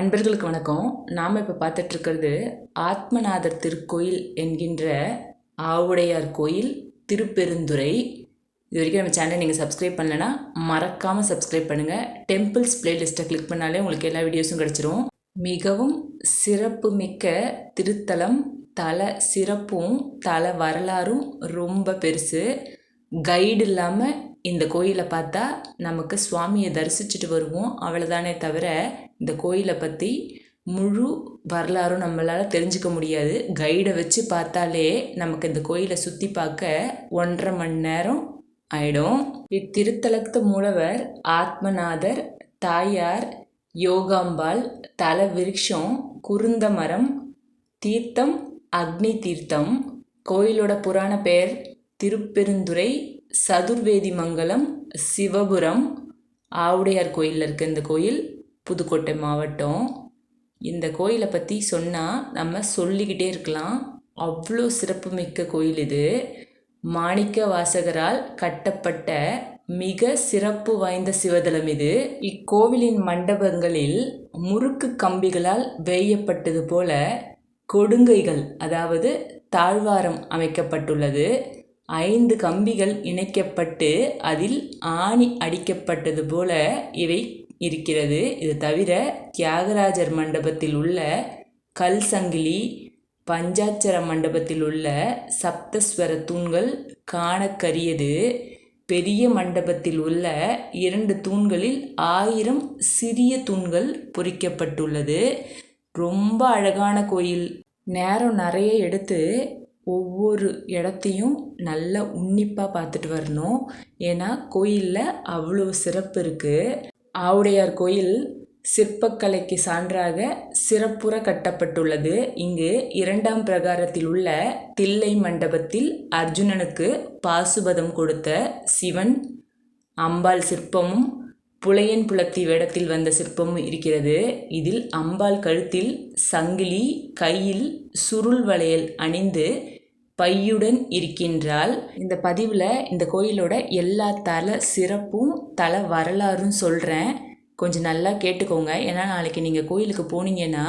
அன்பர்களுக்கு வணக்கம். நாம் இப்போ பார்த்துட்ருக்கிறது ஆத்மநாதர் திருக்கோயில் என்கின்ற ஆவுடையார் கோயில் திருப்பெருந்துறை. இது வரைக்கும் நம்ம சேனலை நீங்கள் சப்ஸ்கிரைப் பண்ணலைன்னா மறக்காமல் சப்ஸ்கிரைப் பண்ணுங்கள் டெம்பிள்ஸ் பிளேலிஸ்ட்டை கிளிக் பண்ணாலே உங்களுக்கு எல்லா வீடியோஸும் கிடச்சிரும். மிகவும் சிறப்புமிக்க திருத்தலம் தல சிறப்பும் தல வரலாறும் ரொம்ப பெருசு. கைடு இல்லாமல் இந்த கோயிலை பார்த்தா நமக்கு சுவாமியை தரிசிச்சுட்டு வருவோம். அவ்வளோதானே தவிர இந்த கோயிலை பற்றி முழு வரலாறும் நம்மளால் தெரிஞ்சுக்க முடியாது. கைடை வச்சு பார்த்தாலே நமக்கு இந்த கோயிலை சுற்றி பார்க்க ஒன்றரை மணி நேரம் ஆயிடும். இத்திருத்தலத்து மூலவர் ஆத்மநாதர் தாயார் யோகாம்பாள் தல விருட்சம் குருந்த மரம் தீர்த்தம் அக்னி தீர்த்தம். கோயிலோட புராண பெயர் திருப்பெருந்துறை சதுர்வேதி மங்கலம் சிவபுரம் ஆவுடையார் கோயிலில் இருக்க இந்த கோயில் புதுக்கோட்டை மாவட்டம். இந்த கோயிலை பற்றி சொன்னால் நம்ம சொல்லிக்கிட்டே இருக்கலாம். அவ்வளோ சிறப்புமிக்க கோயில் இது. மாணிக்க வாசகரால் கட்டப்பட்ட மிக சிறப்பு வாய்ந்த சிவதலம் இது. இக்கோவிலின் மண்டபங்களில் முறுக்கு கம்பிகளால் வேயப்பட்டது போல கொடுங்கைகள் அதாவது தாழ்வாரம் அமைக்கப்பட்டுள்ளது. ஐந்து கம்பிகள் இணைக்கப்பட்டு அதில் ஆணி அடிக்கப்பட்டது போல இவை இருக்கிறது. இது தவிர தியாகராஜர் மண்டபத்தில் உள்ள கல் சங்கிலி பஞ்சாட்சர மண்டபத்தில் உள்ள சப்தஸ்வர தூண்கள் காணக்கரியது. பெரிய மண்டபத்தில் உள்ள இரண்டு தூண்களில் ஆயிரம் சிறிய தூண்கள் பொறிக்கப்பட்டுள்ளது. ரொம்ப அழகான கோயில். நேரம் நிறைய எடுத்து ஒவ்வொரு இடத்தையும் நல்லா உன்னிப்பாக பார்த்துட்டு வரணும். ஏன்னா கோயிலில் அவ்வளோ சிறப்பு இருக்குது ஆவுடையார் கோயில் சிற்பக்கலைக்கு சான்றாக சிறப்புற கட்டப்பட்டுள்ளது. இங்கு இரண்டாம் பிரகாரத்தில் உள்ள தில்லை மண்டபத்தில் அர்ஜுனனுக்கு பாசுபதம் கொடுத்த சிவன் அம்பாள் சிற்பமும் புலையன் புலத்தி வேடத்தில் வந்த சிற்பமும் இருக்கிறது. இதில் அம்பாள் கழுத்தில் சங்கிலி கையில் சுருள் வளையல் அணிந்து பையுடன் இருக்கின்றாள். இந்த பதிவில் இந்த கோயிலோட எல்லா தல சிறப்பும் தல வரலாறும் சொல்கிறேன் கொஞ்சம் நல்லா கேட்டுக்கோங்க. ஏன்னா நாளைக்கு நீங்கள் கோயிலுக்கு போனீங்கன்னா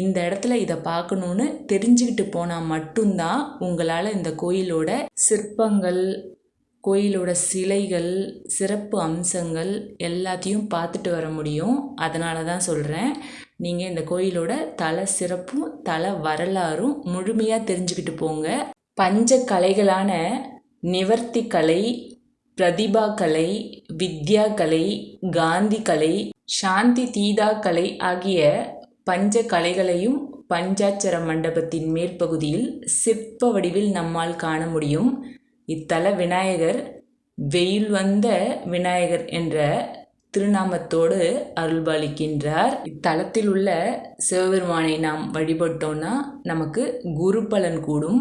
இந்த இடத்துல இதை பார்க்கணுன்னு தெரிஞ்சுக்கிட்டு போனால் மட்டும்தான் உங்களால் இந்த கோயிலோட சிற்பங்கள் கோயிலோட சிலைகள் சிறப்பு அம்சங்கள் எல்லாத்தையும் பார்த்துட்டு வர முடியும். அதனால தான் சொல்கிறேன் நீங்கள் இந்த கோயிலோட தல சிறப்பும் தல வரலாறும் முழுமையாக தெரிஞ்சுக்கிட்டு போங்க. பஞ்ச கலைகளான நிவர்த்தி கலை பிரதிபா கலை வித்யா கலை காந்தி கலை சாந்தி தீதா கலை ஆகிய பஞ்ச கலைகளையும் பஞ்சாட்சர மண்டபத்தின் மேற்பகுதியில் சிற்ப வடிவில் நம்மால் காண முடியும். இத்தல விநாயகர் வெயில் வந்த விநாயகர் என்ற திருநாமத்தோடு அருள்பாலிக்கின்றார். இத்தலத்தில் உள்ள சிவபெருமானை நாம் வழிபட்டோன்னா நமக்கு குரு பலன் கூடும்.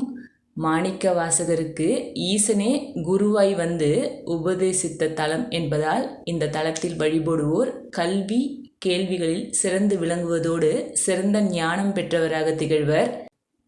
மாணிக்க வாசகருக்கு ஈசனே குருவாய் வந்து உபதேசித்த தலம் என்பதால் இந்த தலத்தில் வழிபடுவோர் கல்வி கேள்விகளில் சிறந்து விளங்குவதோடு சிறந்த ஞானம் பெற்றவராக திகழ்வர்.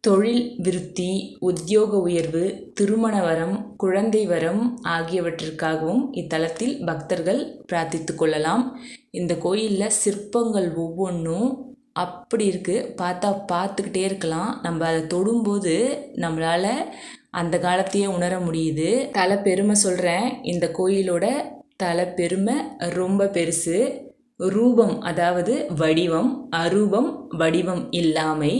தொழில் விருத்தி உத்தியோக உயர்வு திருமண வரம் குழந்தை வரம் ஆகியவற்றிற்காகவும் இத்தலத்தில் பக்தர்கள் பிரார்த்தித்து கொள்ளலாம். இந்த கோயிலில் சிற்பங்கள் ஒவ்வொன்றும் அப்படி இருக்குது பார்த்தா பார்த்துக்கிட்டே இருக்கலாம். நம்ம அதை தொடும்போது நம்மளால் அந்த காலத்தையே உணர முடியுது. தலை பெருமை சொல்கிறேன் இந்த கோயிலோட தலை பெருமை ரொம்ப பெருசு. ரூபம் அதாவது வடிவம் அரூபம் வடிவம் இல்லாமை.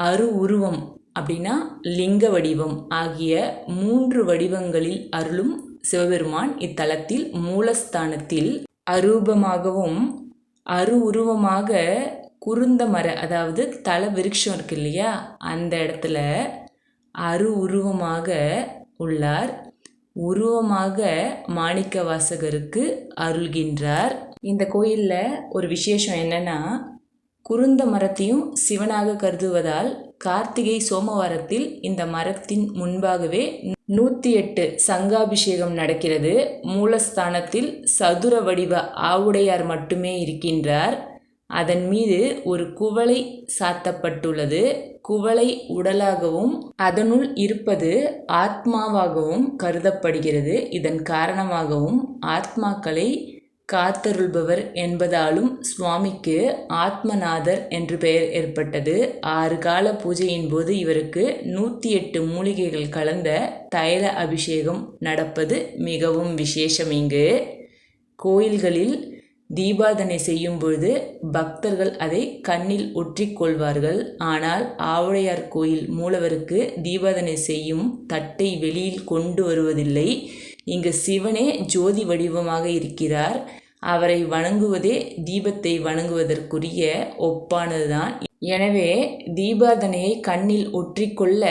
அரு உருவம் அப்படின்னா லிங்க வடிவம் ஆகிய மூன்று வடிவங்களில் அருளும் சிவபெருமான் இத்தலத்தில் மூலஸ்தானத்தில் அரூபமாகவும் அரு உருவமாக குருந்த மர அதாவது தல விருட்சம் இருக்கு இல்லையா? அந்த இடத்துல அரு உருவமாக உள்ளார். உருவமாக மாணிக்க வாசகருக்கு அருள்கின்றார். இந்த கோயிலில் ஒரு விசேஷம் என்னென்னா குருந்த மரத்தையும் சிவனாக கருதுவதால் கார்த்திகை சோமவாரத்தில் இந்த மரத்தின் முன்பாகவே நூற்றி எட்டு சங்காபிஷேகம் நடக்கிறது. மூலஸ்தானத்தில் சதுர வடிவ ஆவுடையார் மட்டுமே இருக்கின்றார். அதன் மீது ஒரு குவளை சாத்தப்பட்டுள்ளது. குவளை உடலாகவும் அதனுள் இருப்பது ஆத்மாவாகவும் கருதப்படுகிறது. இதன் காரணமாகவும் ஆத்மாக்களை காத்தருள்பவர் என்பதாலும் சுவாமிக்கு ஆத்மநாதர் என்று பெயர் ஏற்பட்டது. ஆறு கால பூஜையின் போது இவருக்கு நூற்றி எட்டு மூலிகைகள் கலந்த தைல அபிஷேகம் நடப்பது மிகவும் விசேஷம் இங்கு. கோயில்களில் தீபாதனை செய்யும் பொழுது பக்தர்கள் அதை கண்ணில் ஒற்றிக்கொள்வார்கள் ஆனால் ஆவுடையார் கோயில் மூலவருக்கு தீபாதனை செய்யும் தட்டை வெளியில் கொண்டு வருவதில்லை. இங்கு சிவனே ஜோதி வடிவமாக இருக்கிறார். அவரை வணங்குவதே தீபத்தை வணங்குவதற்குரிய ஒப்பானதுதான். எனவே தீபாதனையை கண்ணில் ஒற்றிக்கொள்ள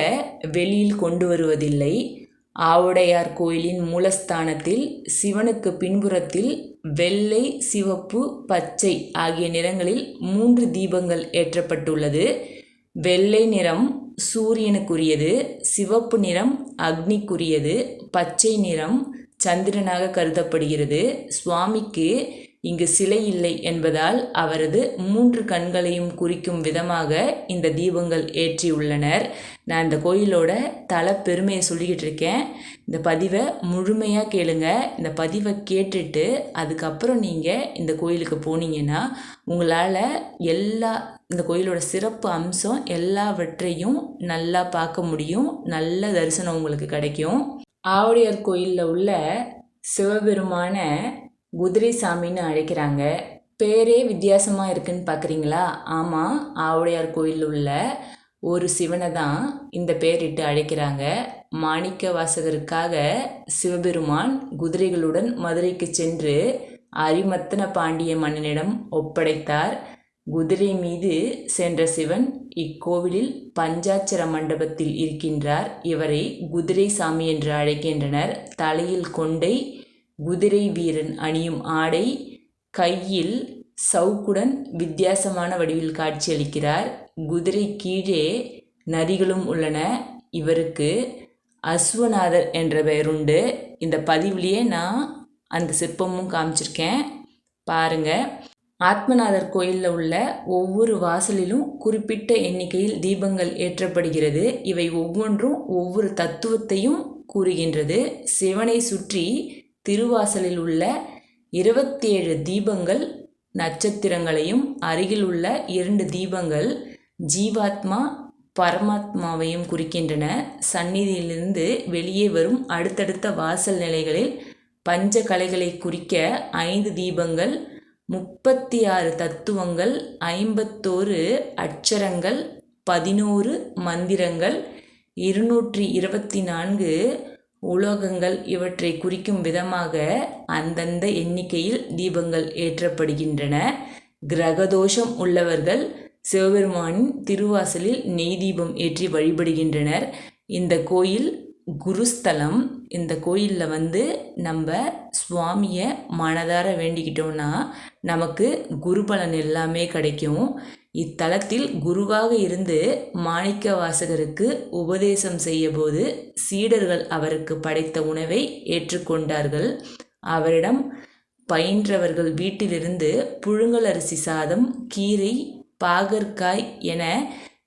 வெளியில் கொண்டு வருவதில்லை. ஆவுடையார் கோயிலின் மூலஸ்தானத்தில் சிவனுக்கு பின்புறத்தில் வெள்ளை சிவப்பு பச்சை ஆகிய நிறங்களில் மூன்று தீபங்கள் ஏற்றப்பட்டுள்ளது. வெள்ளை நிறம் சூரியனுக்குரியது சிவப்பு நிறம் அக்னிக்குரியது பச்சை நிறம் சந்திரனாக கருதப்படுகிறது. சுவாமிக்கு இங்கு சிலை இல்லை என்பதால் அவரது மூன்று கண்களையும் குறிக்கும் விதமாக இந்த தீபங்கள் ஏற்றியுள்ளனர் நான் இந்த கோயிலோட தல பெருமையை சொல்லிக்கிட்டு இருக்கேன். இந்த பதிவை முழுமையாக கேளுங்க. இந்த பதிவை கேட்டுட்டு அதுக்கப்புறம் நீங்கள் இந்த கோயிலுக்கு போனீங்கன்னா உங்களால் எல்லா இந்த கோயிலோட சிறப்பு அம்சம் எல்லாவற்றையும் நல்லா பார்க்க முடியும். நல்ல தரிசனம் உங்களுக்கு கிடைக்கும். ஆவுடையார் கோயிலில் உள்ள சிவபெருமான குதிரை சாமின்னு அழைக்கிறாங்க. பேரே வித்தியாசமாக இருக்குன்னு பார்க்குறீங்களா ஆமாம் ஆவுடையார் கோயிலில் உள்ள ஒரு சிவனை தான் இந்த பேரிட்டு அழைக்கிறாங்க. மாணிக்க வாசகருக்காக சிவபெருமான் குதிரைகளுடன் மதுரைக்கு சென்று அரிமத்தன பாண்டிய மன்னனிடம் ஒப்படைத்தார். குதிரை மீது சென்ற சிவன் இக்கோவிலில் பஞ்சாட்சர மண்டபத்தில் இருக்கின்றார். இவரை குதிரை சாமி என்று அழைக்கின்றனர். தலையில் கொண்டை குதிரை வீரன் அணியும் ஆடை கையில் சவுக்குடன் வித்தியாசமான வடிவில் காட்சியளிக்கிறார். குதிரை கீழே நரிகளும் உள்ளன. இவருக்கு அஸ்வநாதர் என்ற பெயருண்டு. இந்த பதிவுலேயே நான் அந்த சிற்பமும் காமிச்சிருக்கேன். பாருங்கள் ஆத்மநாதர் கோயிலில் உள்ள ஒவ்வொரு வாசலிலும் குறிப்பிட்ட எண்ணிக்கையில் தீபங்கள் ஏற்றப்படுகிறது. இவை ஒவ்வொன்றும் ஒவ்வொரு தத்துவத்தையும் கூறுகின்றது. சிவனை சுற்றி திருவாசலில் உள்ள இருபத்தேழு தீபங்கள் நட்சத்திரங்களையும் அருகில் உள்ள இரண்டு தீபங்கள் ஜீவாத்மா பரமாத்மாவையும் குறிக்கின்றன. சந்நிதியிலிருந்து வெளியே வரும் அடுத்தடுத்த வாசல் நிலைகளில் பஞ்ச கலைகளை குறிக்க ஐந்து தீபங்கள் முப்பத்தி ஆறு தத்துவங்கள் ஐம்பத்தோரு அட்சரங்கள் பதினோரு மந்திரங்கள் இருநூற்றி இருபத்தி நான்கு உலோகங்கள் இவற்றை குறிக்கும் விதமாக அந்தந்த எண்ணிக்கையில் தீபங்கள் ஏற்றப்படுகின்றன. கிரகதோஷம் உள்ளவர்கள் சிவபெருமானின் திருவாசலில் நெய் தீபம் ஏற்றி வழிபடுகின்றனர். இந்த கோயில் குருஸ்தலம் இந்த கோயிலில் வந்து நம்ம சுவாமியை மனதார வேண்டிக்கிட்டோம்னா நமக்கு குரு பலன் எல்லாமே கிடைக்கும். இத்தலத்தில் குருவாக இருந்து மாணிக்க வாசகருக்கு உபதேசம் செய்யபோது சீடர்கள் அவருக்கு படைத்த உணவை ஏற்றுக்கொண்டார்கள். அவரிடம் பயின்றவர்கள் வீட்டிலிருந்து புழுங்கல் அரிசி சாதம் கீரை பாகற்காய் என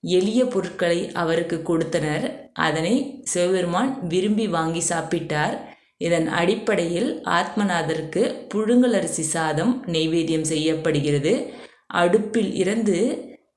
எளிய பொருட்களை அவருக்கு கொடுத்தனர். அதனை சிவபெருமான் விரும்பி வாங்கி சாப்பிட்டார். இதன் அடிப்படையில் ஆத்மநாதருக்கு புழுங்கலரிசி சாதம் நெய்வேத்தியம் செய்யப்படுகிறது. அடுப்பில் இருந்து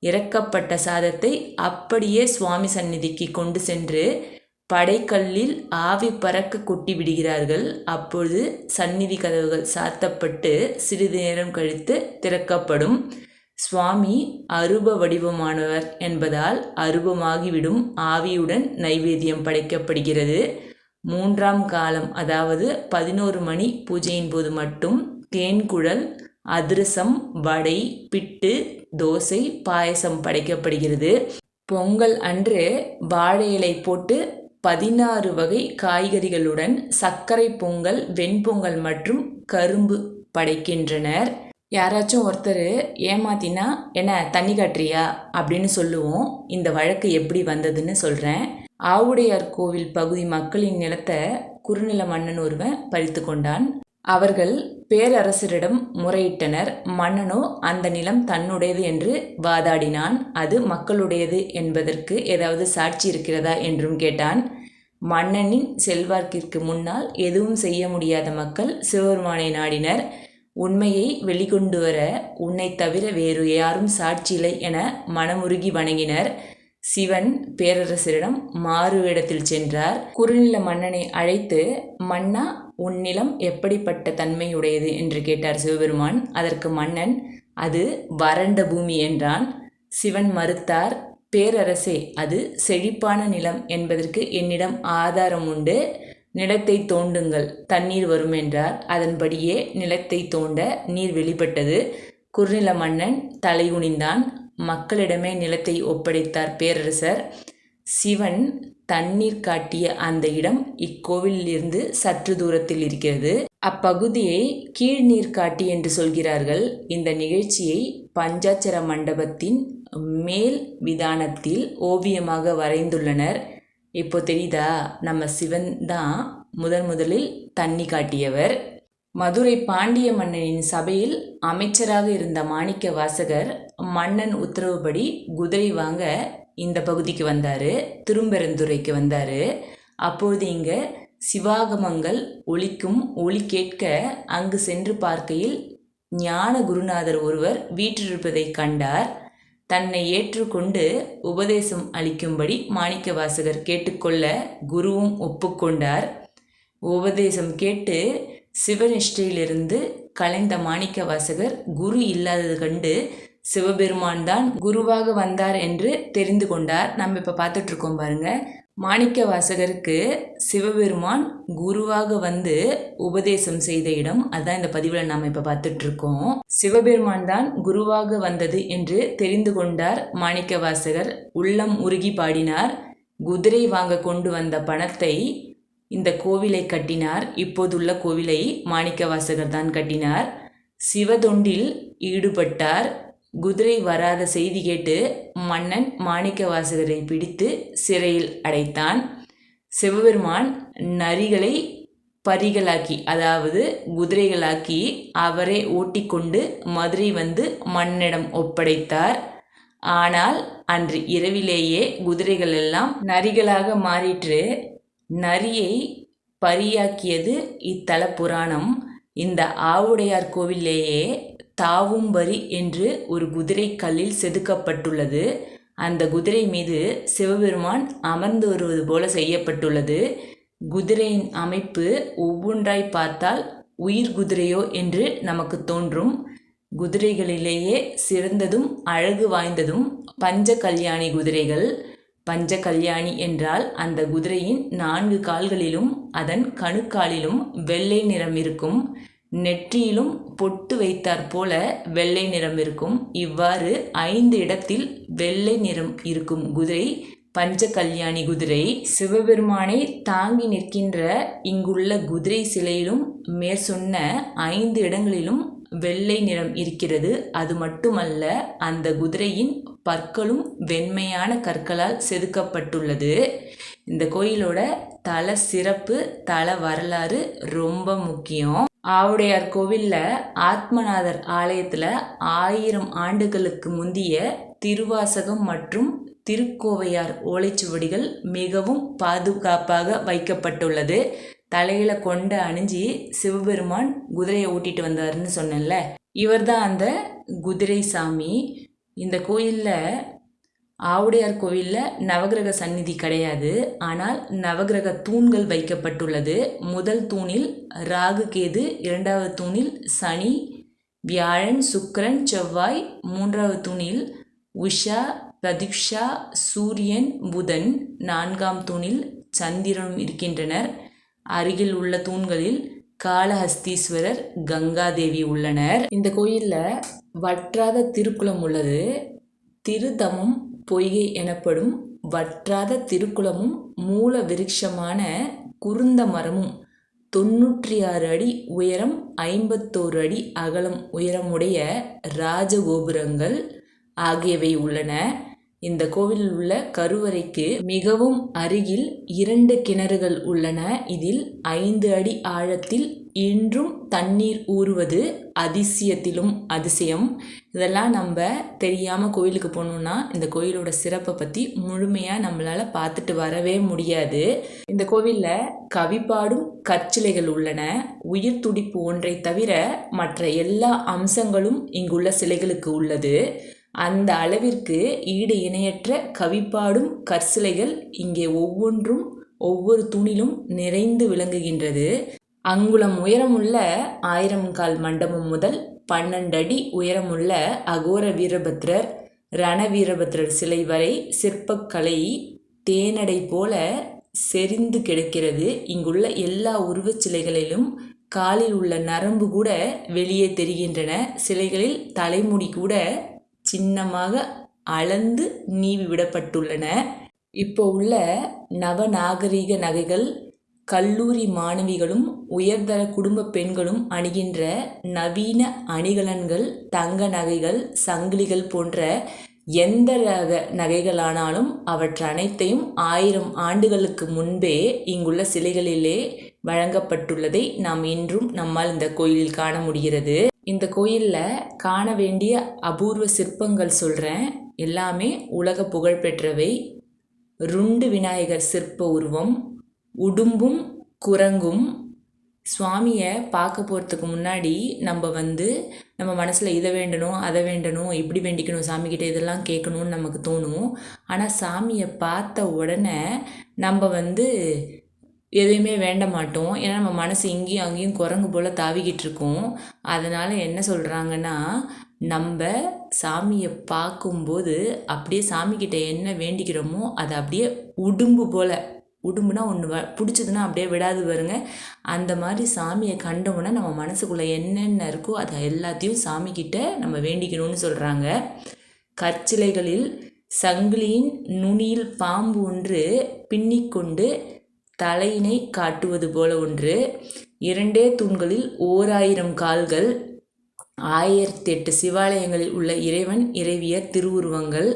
இறக்கப்பட்ட சாதத்தை அப்படியே சுவாமி சந்நிதிக்கு கொண்டு சென்று படைக்கல்லில் ஆவி பறக்க கொட்டி விடுகிறார்கள். அப்பொழுது சந்நிதி கதவுகள் சாத்தப்பட்டு சிறிது நேரம் கழித்து திறக்கப்படும். சுவாமி அருப வடிவமானவர் என்பதால் அருபமாகிவிடும் ஆவியுடன் நைவேத்தியம் படைக்கப்படுகிறது. மூன்றாம் காலம் அதாவது பதினோரு மணி பூஜையின் போது மட்டும் தேன்குழல் அதிரசம் வடை பிட்டு தோசை பாயசம் படைக்கப்படுகிறது. பொங்கல் அன்று வாழை இலை போட்டு பதினாறு வகை காய்கறிகளுடன் சர்க்கரை பொங்கல் வெண்பொங்கல் மற்றும் கரும்பு படைக்கின்றனர். யாராச்சும் ஒருத்தர் ஏமாத்தினா என்ன தண்ணி காட்டுறியா? அப்படின்னு சொல்லுவோம். இந்த வழக்கு எப்படி வந்ததுன்னு சொல்கிறேன் ஆவுடையார் கோவில் பகுதி மக்களின் நிலத்தை குறுநில மன்னன் ஒருவன் பறித்து கொண்டான். அவர்கள் பேரரசரிடம் முறையிட்டனர். மன்னனோ அந்த நிலம் தன்னுடையது என்று வாதாடினான். அது மக்களுடையது என்பதற்கு ஏதாவது சாட்சி இருக்கிறதா? என்றும் கேட்டான். மன்னனின் செல்வாக்கிற்கு முன்னால் எதுவும் செய்ய முடியாத மக்கள் சிவபெருமானை நாடினர். உண்மையை வெளிக்கொண்டு வர உன்னை தவிர வேறு யாரும் சாட்சியில்லை என மனமுருகி வணங்கினர். சிவன் பேரரசரிடம் மாறுவேடத்தில் சென்றார். குறுநில மன்னனை அழைத்து மன்னா உன் நிலம் எப்படிப்பட்ட தன்மையுடையது? என்று கேட்டார் சிவபெருமான். அதற்கு மன்னன் அது வறண்ட பூமி என்றான். சிவன் மறுத்தார் பேரரசே அது செழிப்பான நிலம் என்பதற்கு என்னிடம் ஆதாரம் உண்டு. நிலத்தை தோண்டுங்கள் தண்ணீர் வரும் என்றார் அதன்படியே நிலத்தை தோண்ட நீர் வெளிப்பட்டது. குறுநில மன்னன் தலைகுனிந்தான் மக்களிடமே நிலத்தை ஒப்படைத்தார் பேரரசர். சிவன் தண்ணீர் காட்டிய அந்த இடம் இக்கோவிலிருந்து சற்று தூரத்தில் இருக்கிறது. அப்பகுதியை கீழ்நீர் காட்டி என்று சொல்கிறார்கள். இந்த நிகழ்ச்சியை பஞ்சாட்சர மண்டபத்தின் மேல் விதானத்தில் ஓவியமாக வரைந்துள்ளனர். இப்போ தெரியுதா? நம்ம சிவன் தான் முதன் முதலில் தண்ணி காட்டியவர். மதுரை பாண்டிய மன்னனின் சபையில் அமைச்சராக இருந்த மாணிக்க வாசகர் மன்னன் உத்தரவுப்படி குதிரை வாங்க இந்த பகுதிக்கு வந்தார். திரும்பெருந்துறைக்கு வந்தார். அப்பொழுது இங்கே சிவாகமங்கள் ஒளிக்கும் ஒளி கேட்க அங்கு சென்று பார்க்கையில் ஞான குருநாதர் ஒருவர் வீற்றிருப்பதை கண்டார். தன்னை ஏற்றுக்கொண்டு உபதேசம் அளிக்கும்படி மாணிக்க வாசகர் கேட்டுக்கொள்ள குருவும் ஒப்புக்கொண்டார். உபதேசம் கேட்டு சிவனிஷ்டையிலிருந்து கலைந்த மாணிக்க வாசகர் குரு இல்லாதது கண்டு சிவபெருமான் தான் குருவாக வந்தார் என்று தெரிந்து கொண்டார். நம்ம இப்போ பார்த்துட்ருக்கோம் பாருங்கள் மாணிக்க வாசகருக்கு சிவபெருமான் குருவாக வந்து உபதேசம் செய்த இடம். அதுதான் இந்த பதிவில் நாம் இப்போ பார்த்துட்ருக்கோம். சிவபெருமான் தான் குருவாக வந்தது என்று தெரிந்து கொண்டார் மாணிக்க வாசகர். உள்ளம் உருகி பாடினார். குதிரை வாங்க கொண்டு வந்த பணத்தை இந்த கோவிலை கட்டினார். இப்போதுள்ள கோவிலை மாணிக்க வாசகர் தான் கட்டினார். சிவதொண்டில் ஈடுபட்டார். குதிரை வராத செய்தி கேட்டு மன்னன் மாணிக்க வாசகரை பிடித்து சிறையில் அடைத்தான். சிவபெருமான் நரிகளை பரிகளாக்கி அதாவது குதிரைகளாக்கி அவரை ஓட்டிக்கொண்டு மதுரை வந்து மன்னிடம் ஒப்படைத்தார். ஆனால் அன்று இரவிலேயே குதிரைகள் எல்லாம் நரிகளாக மாறிற்று. நரியை பரியாக்கியது இத்தல புராணம். இந்த ஆவுடையார் கோவிலேயே தாவும்பரி என்று ஒரு குதிரை கல்லில் செதுக்கப்பட்டுள்ளது. அந்த குதிரை மீது சிவபெருமான் அமர்ந்து வருவது போல செய்யப்பட்டுள்ளது. குதிரையின் அமைப்பு ஒவ்வொன்றாய் பார்த்தால் உயிர் குதிரையோ என்று நமக்கு தோன்றும். குதிரைகளிலேயே சிறந்ததும் அழகு வாய்ந்ததும் பஞ்ச கல்யாணி குதிரைகள். பஞ்ச கல்யாணி என்றால் அந்த குதிரையின் நான்கு கால்களிலும் அதன் கணுக்காலிலும் வெள்ளை நிறம் இருக்கும். நெற்றியிலும் பொட்டு வைத்தாற் போல வெள்ளை நிறம் இருக்கும். இவ்வாறு ஐந்து இடத்தில் வெள்ளை நிறம் இருக்கும் குதிரை பஞ்ச கல்யாணி குதிரை. சிவபெருமானை தாங்கி நிற்கின்ற இங்குள்ள குதிரை சிலையிலும் மேற்சொன்ன ஐந்து இடங்களிலும் வெள்ளை நிறம் இருக்கிறது. அது மட்டுமல்ல அந்த குதிரையின் பற்களும் வெண்மையான கற்களால் செதுக்கப்பட்டுள்ளது. இந்த கோயிலோட தல சிறப்பு தல வரலாறு ரொம்ப முக்கியம். ஆவுடையார் கோவிலில் ஆத்மநாதர் ஆலயத்தில் ஆயிரம் ஆண்டுகளுக்கு முந்திய திருவாசகம் மற்றும் திருக்கோவையார் ஓலைச்சுவடிகள் மிகவும் பாதுகாப்பாக வைக்கப்பட்டுள்ளது. தலையில கொண்ட அணிஞ்சி சிவபெருமான் குதிரையை ஓட்டிட்டு வந்தாருன்னு சொன்னேன்ல. இவர் தான் அந்த குதிரை சாமி இந்த கோயிலில் ஆவுடையார் கோவிலில் நவகிரக சந்நிதி கிடையாது. ஆனால் நவகிரக தூண்கள் வைக்கப்பட்டுள்ளது. முதல் தூணில் ராகு கேது இரண்டாவது தூணில் சனி வியாழன் சுக்கரன் செவ்வாய் மூன்றாவது தூணில் உஷா பிரதிக்ஷா சூரியன் புதன் நான்காம் தூணில் சந்திரனும் இருக்கின்றனர். அருகில் உள்ள தூண்களில் காளஹஸ்தீஸ்வரர் கங்காதேவி உள்ளனர். இந்த கோயிலில் வற்றாத திருக்குளம் உள்ளது. திருதமம் பொய்கை எனப்படும் வற்றாத திருக்குளமும் மூல விருட்சமான குருந்த மரமும் தொன்னூற்றி ஆறு அடி உயரம் ஐம்பத்தோரு அடி அகலம் உயரமுடைய ராஜகோபுரங்கள் ஆகியவை உள்ளன. இந்த கோவிலில் உள்ள கருவறைக்கு மிகவும் அருகில் இரண்டு கிணறுகள் உள்ளன. இதில் ஐந்து அடி ஆழத்தில் இன்றும் தண்ணீர் ஊறுவது அதிசயத்திலும் அதிசயம். இதெல்லாம் நம்ம தெரியாமல் கோயிலுக்கு போகணுன்னா இந்த கோயிலோட சிறப்பை பற்றி முழுமையாக நம்மளால் பார்த்துட்டு வரவே முடியாது. இந்த கோவிலில் கவிப்பாடும் கற்சிலைகள் உள்ளன. உயிர் துடிப்பு ஒன்றை தவிர மற்ற எல்லா அம்சங்களும் இங்குள்ள சிலைகளுக்கு உள்ளது. அந்த அளவிற்கு ஈடு இணையற்ற கவிப்பாடும் கற்சிலைகள் இங்கே ஒவ்வொன்றும் ஒவ்வொரு தூணிலும் நிறைந்து விளங்குகின்றது. அங்குலம் உயரமுள்ள ஆயிரம் கால் மண்டபம் முதல் பன்னெண்டு அடி உயரமுள்ள அகோர வீரபத்ரர் ரண வீரபத்ரர் சிலை வரை சிற்பக்கலை தேனடை போல செறிந்து கிடக்கிறது. இங்குள்ள எல்லா உருவச் சிலைகளிலும் காலில் உள்ள நரம்பு கூட வெளியே தெரிகின்றன. சிலைகளில் தலைமுடி கூட சின்னமாக அளந்து நீவி விடப்பட்டுள்ளன. இப்போ உள்ள நவநாகரீக நகைகள் கல்லூரி மாணவிகளும் உயர்தர குடும்ப பெண்களும் அணிகின்ற நவீன அணிகலன்கள் தங்க நகைகள் சங்கிலிகள் போன்ற எந்த ரக நகைகளானாலும் அவற்றனைத்தையும் ஆயிரம் ஆண்டுகளுக்கு முன்பே இங்குள்ள சிலைகளிலே வழங்கப்பட்டுள்ளதை நாம் இன்றும் நம்மால் இந்த கோயிலில் காண முடிகிறது. இந்த கோயிலில் காண வேண்டிய அபூர்வ சிற்பங்கள் சொல்கிறேன் எல்லாமே உலக புகழ்பெற்றவை ருண்டு விநாயகர் சிற்ப உருவம் உடும்பும் குரங்கும் சுவாமியை பார்க்க போகிறதுக்கு முன்னாடி நம்ம வந்து நம்ம மனசில் இதை வேண்டணும் அதை வேண்டணும் இப்படி வேண்டிக்கணும் சாமிக்கிட்ட இதெல்லாம் கேட்கணும்னு நமக்கு தோணும். ஆனால் சாமியை பார்த்த உடனே நம்ம வந்து எதையுமே வேண்ட மாட்டோம். ஏன்னா நம்ம மனசு இங்கேயும் அங்கேயும் குரங்கு போல் தாவிக்கிட்டு இருக்கோம். அதனால் என்ன சொல்கிறாங்கன்னா நம்ம சாமியை பார்க்கும்போது அப்படியே சாமிக்கிட்ட என்ன வேண்டிக்கிறோமோ அதை அப்படியே உடும்பு போல் உடும்புனா ஒன்று வ பிடிச்சதுன்னா அப்படியே விடாது பாருங்க. அந்த மாதிரி சாமியை கண்டோம்னா நம்ம மனசுக்குள்ளே என்னென்ன இருக்கோ அதை எல்லாத்தையும் சாமிக்கிட்ட நம்ம வேண்டிக்கணும்னு சொல்கிறாங்க கற்சிலைகளில் சங்கிலியின் நுனியில் பாம்பு ஒன்று பின்னிக்கொண்டு தலையினை காட்டுவது போல ஒன்று. இரண்டே தூண்களில் ஓர் ஆயிரம் கால்கள். ஆயிரத்தி எட்டு சிவாலயங்களில் உள்ள இறைவன் இறைவியர் திருவுருவங்கள்.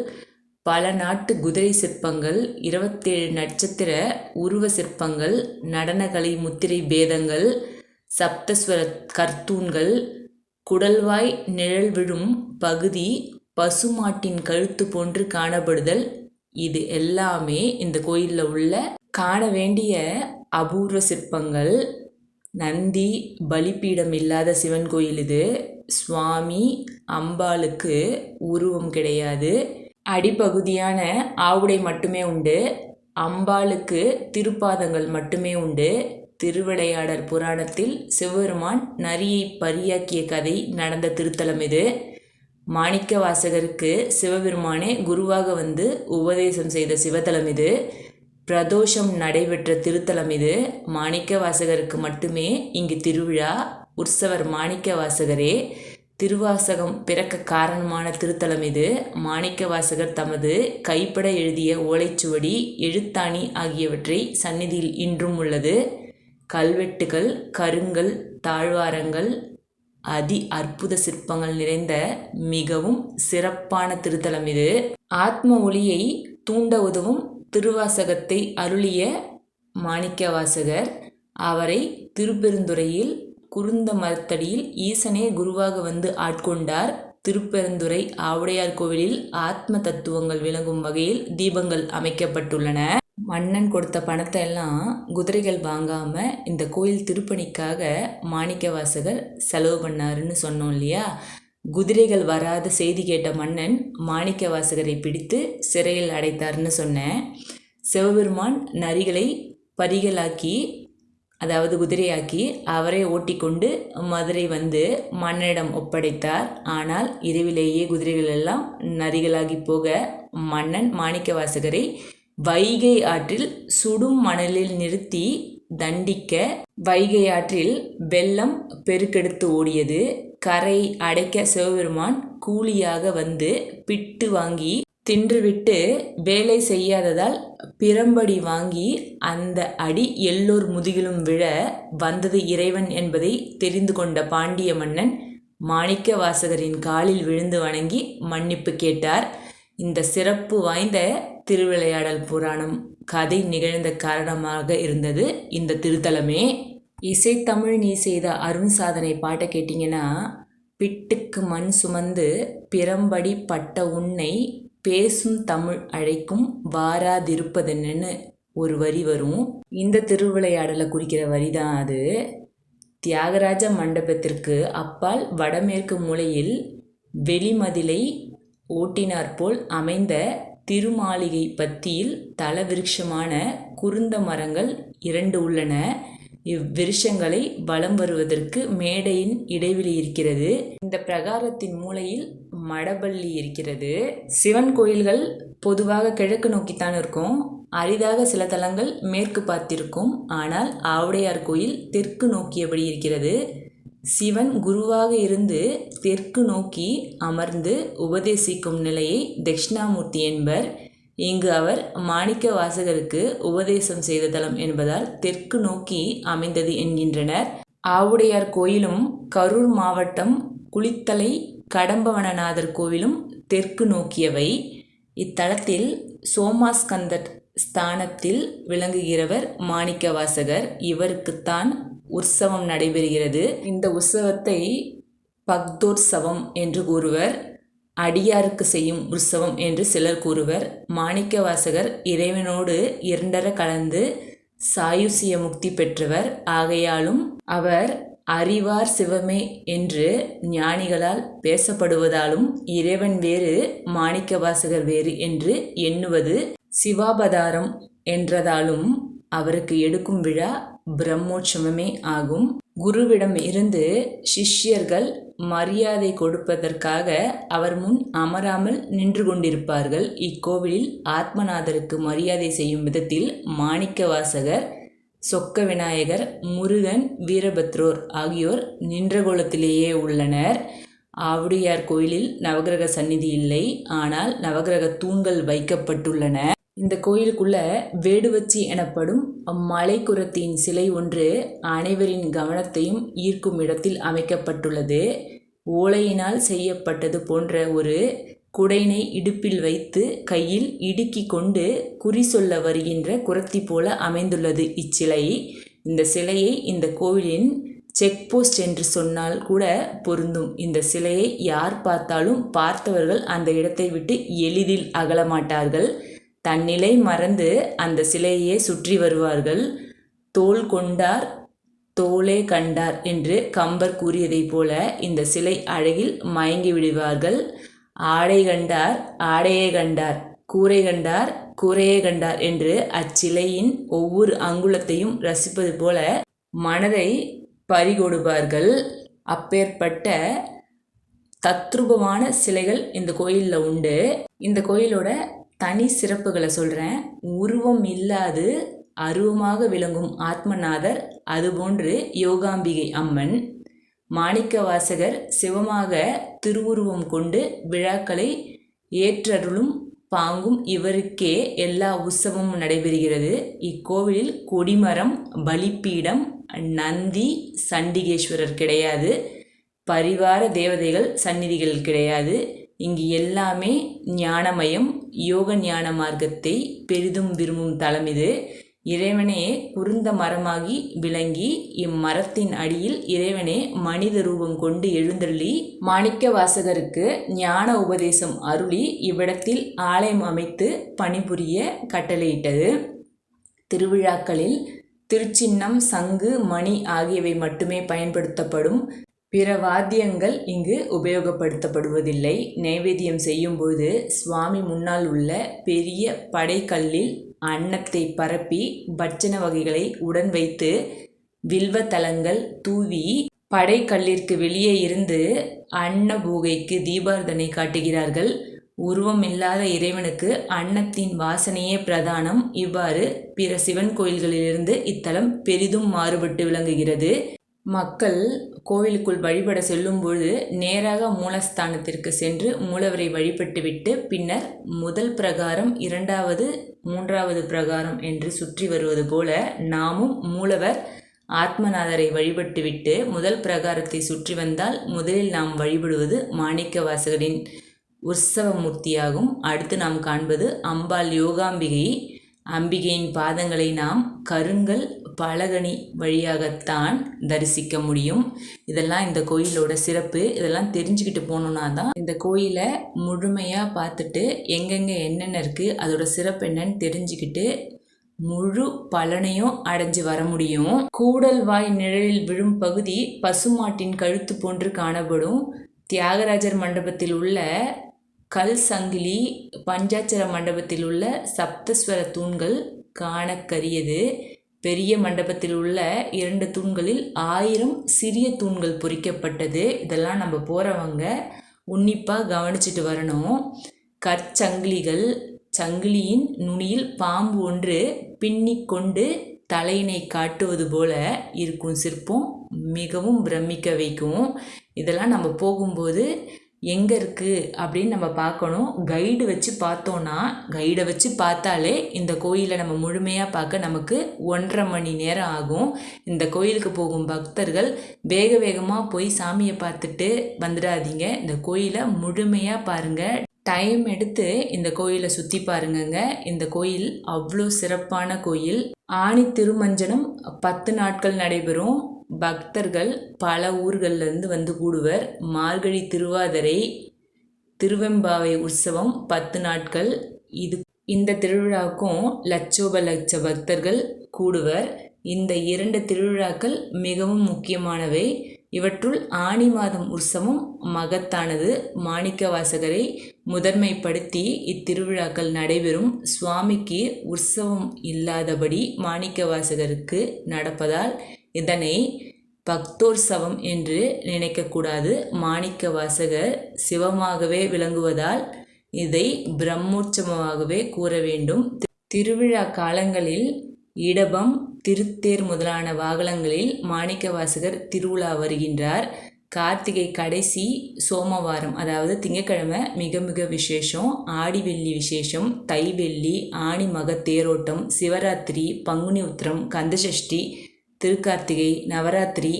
பல நாட்டு குதிரை சிற்பங்கள் இருபத்தேழு நட்சத்திர உருவ சிற்பங்கள் நடனக்கலை முத்திரை பேதங்கள் சப்தஸ்வர கர்த்தூன்கள் குடல்வாய் நிழல் விழும் பகுதி பசுமாட்டின் கழுத்து போன்று காணப்படுதல். இது எல்லாமே இந்த கோயிலில் உள்ள காண வேண்டிய அபூர்வ சிற்பங்கள். நந்தி பலிப்பீடம் இல்லாத சிவன் கோயில் இது. சுவாமி அம்பாளுக்கு உருவம் கிடையாது. அடிப்பகுதியான ஆவுடை மட்டுமே உண்டு. அம்பாளுக்கு திருப்பாதங்கள் மட்டுமே உண்டு. திருவிளையாடல் புராணத்தில் சிவபெருமான் நரியை பரியாக்கிய கதை நடந்த திருத்தலம் இது. மாணிக்க வாசகருக்கு சிவபெருமானே குருவாக வந்து உபதேசம் செய்த சிவத்தலம் இது. பிரதோஷம் நடைபெற்ற திருத்தலம் இது. மாணிக்க வாசகருக்கு மட்டுமே இங்கு திருவிழா. உற்சவர் மாணிக்க வாசகரே. திருவாசகம் பிறக்க காரணமான திருத்தலம் இது. மாணிக்க வாசகர் தமது கைப்பட எழுதிய ஓலைச்சுவடி எழுத்தாணி ஆகியவற்றை சந்நிதியில் இன்றும் உள்ளது. கல்வெட்டுகள் கருங்கல் தாழ்வாரங்கள் அதி அற்புத சிற்பங்கள் நிறைந்த மிகவும் சிறப்பான திருத்தலம் இது. ஆத்ம ஒளியை தூண்ட உதவும் திருவாசகத்தை அருளிய மாணிக்கவாசகர் அவரை திருப்பெருந்துறையில் குறுந்த மரத்தடியில் ஈசனே குருவாக வந்து ஆட்கொண்டார். திருப்பெருந்துறை ஆவுடையார் கோவிலில் ஆத்ம தத்துவங்கள் விளங்கும் வகையில் தீபங்கள் அமைக்கப்பட்டுள்ளன. மன்னன் கொடுத்த பணத்தை எல்லாம் குதிரைகள் வாங்காமல் இந்த கோயில் திருப்பணிக்காக மாணிக்கவாசகர் செலவு பண்ணாருன்னு சொன்னோம் இல்லையா? குதிரைகள் வராத செய்தி கேட்ட மன்னன் மாணிக்கவாசகரை பிடித்து சிறையில் அடைத்தார்னு சொன்னேன். சிவபெருமான் நரிகளை பரிகளாக்கி அதாவது குதிரையாக்கி அவரை ஓட்டிக்கொண்டு மதுரை வந்து மன்னனிடம் ஒப்படைத்தார். ஆனால் இரவிலேயே குதிரைகள் எல்லாம் நரிகளாகி போக மன்னன் மாணிக்கவாசகரை வைகை ஆற்றில் சுடும் மணலில் நிறுத்தி தண்டிக்க வைகை ஆற்றில் வெள்ளம் பெருக்கெடுத்து ஓடியது. கரை அடைக்க சிவபெருமான் கூலியாக வந்து பிட்டு வாங்கி தின்றுவிட்டு வேலை செய்யாததால் பிரம்படி வாங்கி அந்த அடி எல்லோர் முதுகிலும் விழ வந்தது இறைவன் என்பதை தெரிந்து கொண்ட பாண்டிய மன்னன் மாணிக்க வாசகரின் காலில் விழுந்து வணங்கி மன்னிப்பு கேட்டார். இந்த சிறப்பு வாய்ந்த திருவிளையாடல் புராணம் கதை நிகழ்ந்த காரணமாக இருந்தது இந்த திருத்தலமே. இசைத்தமிழ் நீ செய்த அருண் சாதனை பாட்டை கேட்டிங்கன்னா பிட்டுக்கு மண் சுமந்து பிறம்படி பட்ட உன்னை பேசும் தமிழ் அழைக்கும் வாராதிருப்பதென்னு ஒரு வரி வரும். இந்த திருவிளையாடலை குறிக்கிற வரி தான் அது. தியாகராஜ மண்டபத்திற்கு அப்பால் வடமேற்கு மூலையில் வெளிமதிலை ஓட்டினாற்போல் அமைந்த திருமாளிகை பத்தியில் தலவிருட்சமான குருந்த மரங்கள் இரண்டு உள்ளன. இவ்விருஷங்களை வலம் வருவதற்கு மேடையின் இடைவெளி இருக்கிறது. இந்த பிரகாரத்தின் மூலையில் மடபள்ளி இருக்கிறது. சிவன் கோயில்கள் பொதுவாக கிழக்கு நோக்கித்தான் இருக்கும். அரிதாக சில தலங்கள் மேற்கு பார்த்திருக்கும். ஆனால் ஆவுடையார் கோயில் தெற்கு நோக்கியபடி இருக்கிறது. சிவன் குருவாக இருந்து தெற்கு நோக்கி அமர்ந்து உபதேசிக்கும் நிலையை தட்சிணாமூர்த்தி என்பர் இங்கு அவர் மாணிக்க வாசகருக்கு உபதேசம் செய்த தலம் என்பதால் தெற்கு நோக்கி அமைந்தது என்கின்றனர். ஆவுடையார் கோயிலும் கரூர் மாவட்டம் குளித்தலை கடம்பவனநாதர் கோவிலும் தெற்கு நோக்கியவை. இத்தலத்தில் சோமாஸ்கந்தர் ஸ்தானத்தில் விளங்குகிறவர் மாணிக்கவாசகர். இவருக்குத்தான் உற்சவம் நடைபெறுகிறது. இந்த உற்சவத்தை பக்தோற்சவம் என்று கூறுவர். அடியாருக்கு செய்யும் உற்சவம் என்று சிலர் கூறுவர். மாணிக்க வாசகர் இறைவனோடு இரண்டர கலந்து சாயுசிய முக்தி பெற்றவர். ஆகையாலும் அவர் அறிவார் சிவமே என்று ஞானிகளால் பேசப்படுவதாலும் இறைவன் வேறு மாணிக்க வாசகர் வேறு என்று எண்ணுவது சிவாபதாரம் என்றதாலும் அவருக்கு எடுக்கும் விழா பிரம்மோற்சவமே ஆகும். குருவிடம் இருந்து சிஷ்யர்கள் மரியாதை கொடுப்பதற்காக அவர் முன் அமராமல் நின்று கொண்டிருப்பார்கள். இக்கோவிலில் ஆத்மநாதருக்கு மரியாதை செய்யும் விதத்தில் மாணிக்கவாசகர் சொக்க விநாயகர் முருகன் வீரபத்ரோர் ஆகியோர் நின்ற கோலத்திலேயே உள்ளனர். ஆவுடையார் கோயிலில் நவகிரக சந்நிதி இல்லை. ஆனால் நவகிரக தூண்கள் வைக்கப்பட்டுள்ளன. இந்த கோயிலுக்குள்ள வேடுவச்சி எனப்படும் மலைக்குரத்தின் சிலை ஒன்று அனைவரின் கவனத்தையும் ஈர்க்கும் இடத்தில் அமைக்கப்பட்டுள்ளது. ஓலையினால் செய்யப்பட்டது போன்ற ஒரு குடைனை இடுப்பில் வைத்து கையில் இடுக்கி கொண்டு குறி சொல்ல வருகின்ற குரத்தி போல அமைந்துள்ளது இச்சிலை. இந்த சிலையை இந்த கோவிலின் செக் போஸ்ட் என்று சொன்னால் கூட பொருந்தும். இந்த சிலையை யார் பார்த்தாலும் பார்த்தவர்கள் அந்த இடத்தை விட்டு எளிதில் அகலமாட்டார்கள் தன்னிலை மறந்து அந்த சிலையே சுற்றி வருவார்கள். தோல் கொண்டார் தோலே கண்டார் என்று கம்பர் கூறியதைப் போல இந்த சிலை அழகில் மயங்கி விடுவார்கள். ஆடை கண்டார் ஆடையே கண்டார் கூரை கண்டார் கூரையே கண்டார் என்று அச்சிலையின் ஒவ்வொரு அங்குலத்தையும் ரசிப்பது போல மனதை பறிகொடுப்பார்கள். அப்பேற்பட்ட தத்ரூபமான சிலைகள் இந்த கோயிலில் உண்டு. இந்த கோயிலோட தனி சிறப்புகளை சொல்கிறேன் உருவம் இல்லாது அருவமாக விளங்கும் ஆத்மநாதர் அதுபோன்று யோகாம்பிகை அம்மன் மாணிக்க வாசகர் சிவமாக திருவுருவம் கொண்டு விழாக்களை ஏற்றருளும் பாங்கும் இவருக்கே எல்லா உற்சவமும் நடைபெறுகிறது. இக்கோவிலில் கொடிமரம் பலிப்பீடம் நந்தி சண்டிகேஸ்வரர் கிடையாது. பரிவார தேவதைகள் சந்நிதிகள் கிடையாது. இங்கு எல்லாமே ஞானமயம் யோக ஞான மார்க்கத்தை பெரிதும் விரும்பும் தலம் இது. இறைவனே குருந்த மரமாகி விளங்கி இம்மரத்தின் அடியில் இறைவனே மனித ரூபம் கொண்டு எழுந்தள்ளி மாணிக்க வாசகருக்கு ஞான உபதேசம் அருளி இவ்விடத்தில் ஆலயம் அமைத்து பணிபுரிய கட்டளையிட்டது. திருவிழாக்களில் திருச்சின்னம் சங்கு மணி ஆகியவை மட்டுமே பயன்படுத்தப்படும் பிற வாத்தியங்கள் இங்கு உபயோகப்படுத்தப்படுவதில்லை. நைவேத்தியம் செய்யும்போது சுவாமி முன்னால் உள்ள பெரிய படைக்கல்லில் அன்னத்தை பரப்பி பட்சண வகைகளை உடன் வைத்து வில்வத்தலங்கள் தூவி படைக்கல்லிற்கு வெளியே இருந்து அன்னபூகைக்கு தீபார்த்தனை காட்டுகிறார்கள். உருவம் இல்லாத இறைவனுக்கு அன்னத்தின் வாசனையே பிரதானம். இவ்வாறு பிற சிவன் கோயில்களிலிருந்து இத்தலம் பெரிதும் மாறுபட்டு விளங்குகிறது. மக்கள் கோவிலுக்குள் வழிபட செல்லும்பொழுது நேராக மூலஸ்தானத்திற்கு சென்று மூலவரை வழிபட்டுவிட்டு பின்னர் முதல் பிரகாரம் இரண்டாவது மூன்றாவது பிரகாரம் என்று சுற்றி வருவது போல நாமும் மூலவர் ஆத்மநாதரை வழிபட்டுவிட்டு முதல் பிரகாரத்தை சுற்றி வந்தால் முதலில் நாம் வழிபடுவது மாணிக்க வாசகரின் உற்சவமூர்த்தியாகும். அடுத்து நாம் காண்பது அம்பாள் யோகாம்பிகை அம்பிகையின் பாதங்களை நாம் கருங்கல் பலகனி வழியாகத்தான் தரிசிக்க முடியும். இதெல்லாம் இந்த கோயிலோட சிறப்பு. இதெல்லாம் தெரிஞ்சுக்கிட்டு போகணுன்னா தான் இந்த கோயிலை முழுமையாக பார்த்துட்டு எங்கெங்கே என்னென்ன இருக்குது அதோட சிறப்பு என்னன்னு தெரிஞ்சுக்கிட்டு முழு பலனையும் அடைஞ்சு வர முடியும். கூடல் வாய் நிழலில் விழும் பகுதி பசுமாட்டின் கழுத்து போன்று காணப்படும். தியாகராஜர் மண்டபத்தில் உள்ள கல் சங்கிலி பஞ்சாட்சர மண்டபத்தில் உள்ள சப்தஸ்வர தூண்கள் காணக்கரியது. பெரிய மண்டபத்தில் உள்ள இரண்டு தூண்களில் ஆயிரம் சிறிய தூண்கள் பொறிக்கப்பட்டது. இதெல்லாம் நம்ம போகிறவங்க உன்னிப்பாக கவனிச்சிட்டு வரணும். கற்சங்கிலிகள் சங்கிலியின் நுனியில் பாம்பு ஒன்று பின்னி கொண்டு தலையினை காட்டுவது போல இருக்கும் சிற்பம் மிகவும் பிரமிக்க வைக்கும். இதெல்லாம் நம்ம போகும்போது எங்கே இருக்குது அப்படின்னு நம்ம பார்க்கணும். கைடு வச்சு பார்த்தோன்னா கைடை வச்சு பார்த்தாலே இந்த கோயிலை நம்ம முழுமையாக பார்க்க நமக்கு ஒன்றரை மணி நேரம் ஆகும். இந்த கோயிலுக்கு போகும் பக்தர்கள் வேக வேகமாக போய் சாமியை பார்த்துட்டு வந்துடாதீங்க. இந்த கோயிலை முழுமையாக பாருங்கள் டைம் எடுத்து இந்த கோயிலை சுற்றி பாருங்கங்க. இந்த கோயில் அவ்வளோ சிறப்பான கோயில். ஆணி திருமஞ்சனம் பத்து நாட்கள் நடைபெறும். பக்தர்கள் பல ஊர்கள்லேருந்து வந்து கூடுவர். மார்கழி திருவாதிரை திருவெம்பாவை உற்சவம் பத்து நாட்கள். இது இந்த திருவிழாவுக்கும் லட்சோப லட்ச பக்தர்கள் கூடுவர். இந்த இரண்டு திருவிழாக்கள் மிகவும் முக்கியமானவை. இவற்றுள் ஆணி மாதம் உற்சவம் மகத்தானது. மாணிக்க வாசகரை முதன்மைப்படுத்தி இத்திருவிழாக்கள் நடைபெறும். சுவாமிக்கு உற்சவம் இல்லாதபடி மாணிக்க வாசகருக்கு நடப்பதால் இதனை பக்தோற்சவம் என்று நினைக்கக்கூடாது. மாணிக்க வாசகர் சிவமாகவே விளங்குவதால் இதை பிரம்மோற்சவமாகவே கூற வேண்டும். திருவிழா காலங்களில் இடபம் திருத்தேர் முதலான வாகனங்களில் மாணிக்க வாசகர் திருவிழா வருகின்றார். கார்த்திகை கடைசி சோமவாரம் அதாவது திங்கக்கிழமை மிக மிக விசேஷம். ஆடி வெள்ளி விசேஷம் தை வெள்ளி ஆணி மக தேரோட்டம் சிவராத்திரி பங்குனி உத்திரம் கந்தசஷ்டி திருக்கார்த்திகை நவராத்திரி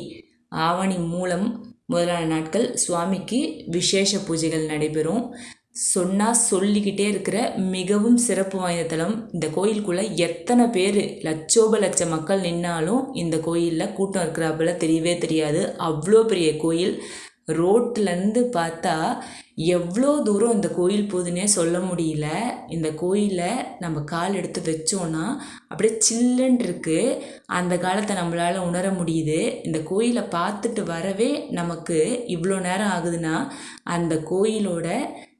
ஆவணி மூலம் முதலான நாட்கள் சுவாமிக்கு விசேஷ பூஜைகள் நடைபெறும். சொன்னால் சொல்லிக்கிட்டே இருக்கிற மிகவும் சிறப்பு வாய்ந்த தலம் இந்த கோயிலுக்குள்ளே எத்தனை பேர் லட்சோப லட்ச மக்கள் நின்னாலும் இந்த கோயிலில் கூட்டம் இருக்கிறாப்புல தெரியவே தெரியாது. அவ்வளோ பெரிய கோயில். ரோட்லேருந்து பார்த்தா எவ்வளோ தூரம் இந்த கோயில் போகுதுன்னே சொல்ல முடியல. இந்த கோயிலை நம்ம கால் எடுத்து வச்சோன்னா அப்படியே சில்லுன்னு இருக்குது அந்த காலத்தை நம்மளால் உணர முடியுது. இந்த கோயிலை பார்த்துட்டு வரவே நமக்கு இவ்வளோ நேரம் ஆகுதுன்னா அந்த கோயிலோட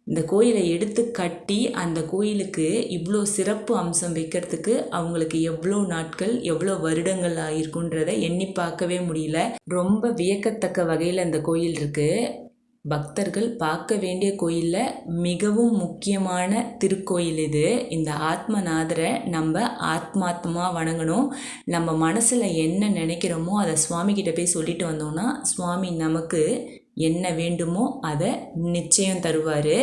இந்த கோயிலை எடுத்து கட்டி அந்த கோயிலுக்கு இவ்வளோ சிறப்பு அம்சம் வைக்கிறதுக்கு அவங்களுக்கு எவ்வளோ நாட்கள் எவ்வளோ வருடங்கள் ஆயிருக்குன்றதை எண்ணி பார்க்கவே முடியல. ரொம்ப வியக்கத்தக்க வகையில் அந்த கோயில் இருக்குது பக்தர்கள் பார்க்க வேண்டிய கோயிலில் மிகவும் முக்கியமான திருக்கோயில் இது. இந்த ஆத்மநாதரை நம்ம ஆத்மாத்மாக வணங்கணும். நம்ம மனசில் என்ன நினைக்கிறோமோ அதை சுவாமிகிட்ட போய் சொல்லிட்டு வந்தோம்னா சுவாமி நமக்கு என்ன வேண்டுமோ அதை நிச்சயம் தருவார்.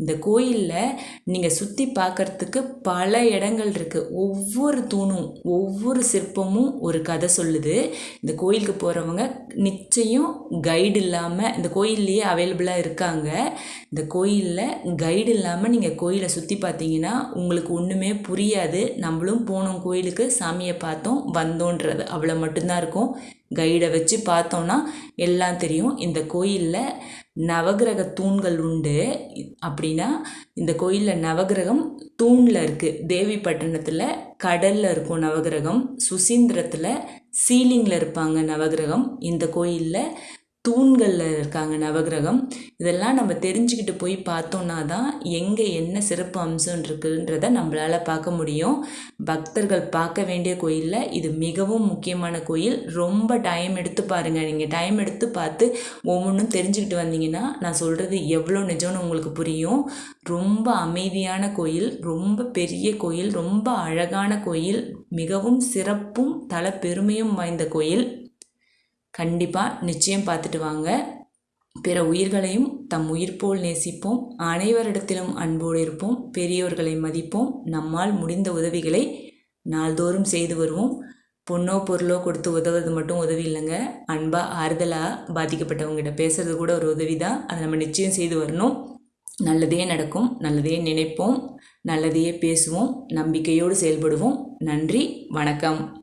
இந்த கோயிலில் நீங்கள் சுற்றி பார்க்குறதுக்கு பல இடங்கள் இருக்குது ஒவ்வொரு தூணும் ஒவ்வொரு சிற்பமும் ஒரு கதை சொல்லுது. இந்த கோயிலுக்கு போகிறவங்க நிச்சயம் கைடு இல்லாமல் இந்த கோயில்லையே அவைலபிளாக இருக்காங்க. இந்த கோயிலில் கைடு இல்லாமல் நீங்கள் கோயிலை சுற்றி பார்த்தீங்கன்னா உங்களுக்கு ஒன்றுமே புரியாது. நம்மளும் போனோம் கோயிலுக்கு சாமியை பார்த்தோம் வந்தோன்றது. அவ்வளோ மட்டும்தான் இருக்கும். கைடை வச்சு பார்த்தோன்னா எல்லாம் தெரியும். இந்த கோயிலில் நவகிரக தூண்கள் உண்டு. அப்படின்னா இந்த கோயிலில் நவகிரகம் தூணில் இருக்குது தேவிப்பட்டினத்தில் கடலில் இருக்கும் நவகிரகம் சுசீந்திரத்தில் சீலிங்கில் இருப்பாங்க நவகிரகம். இந்த கோயிலில் தூண்களில் இருக்காங்க நவகிரகம். இதெல்லாம் நம்ம தெரிஞ்சுக்கிட்டு போய் பார்த்தோன்னா தான் எங்கே என்ன சிறப்பு அம்சம் இருக்குன்றத நம்மளால் பார்க்க முடியும். பக்தர்கள் பார்க்க வேண்டிய கோயிலில் இது மிகவும் முக்கியமான கோயில். ரொம்ப டைம் எடுத்து பாருங்கள் நீங்கள் டைம் எடுத்து பார்த்து ஒவ்வொன்றும் தெரிஞ்சுக்கிட்டு வந்தீங்கன்னா நான் சொல்கிறது எவ்வளோ நிஜம்னு உங்களுக்கு புரியும். ரொம்ப அமைதியான கோயில் ரொம்ப பெரிய கோயில் ரொம்ப அழகான கோயில் மிகவும் சிறப்பும் தல பெருமையும் வாய்ந்த கோயில். கண்டிப்பாக நிச்சயம் பார்த்துட்டு வாங்க. பிற உயிர்களையும் தம் உயிர் போல் நேசிப்போம். அனைவரிடத்திலும் அன்போடு இருப்போம். பெரியோர்களை மதிப்போம். நம்மால் முடிந்த உதவிகளை நாள்தோறும் செய்து வருவோம். பொண்ணோ பொருளோ கொடுத்து உதவுறது மட்டும் உதவி இல்லைங்க. அன்பாக ஆறுதலாக பாதிக்கப்பட்டவங்ககிட்ட பேசுகிறது கூட ஒரு உதவி தான் அதை நம்ம நிச்சயம் செய்து வரணும். நல்லதே நடக்கும். நல்லதே நினைப்போம். நல்லதையே பேசுவோம். நம்பிக்கையோடு செயல்படுவோம். நன்றி. வணக்கம்.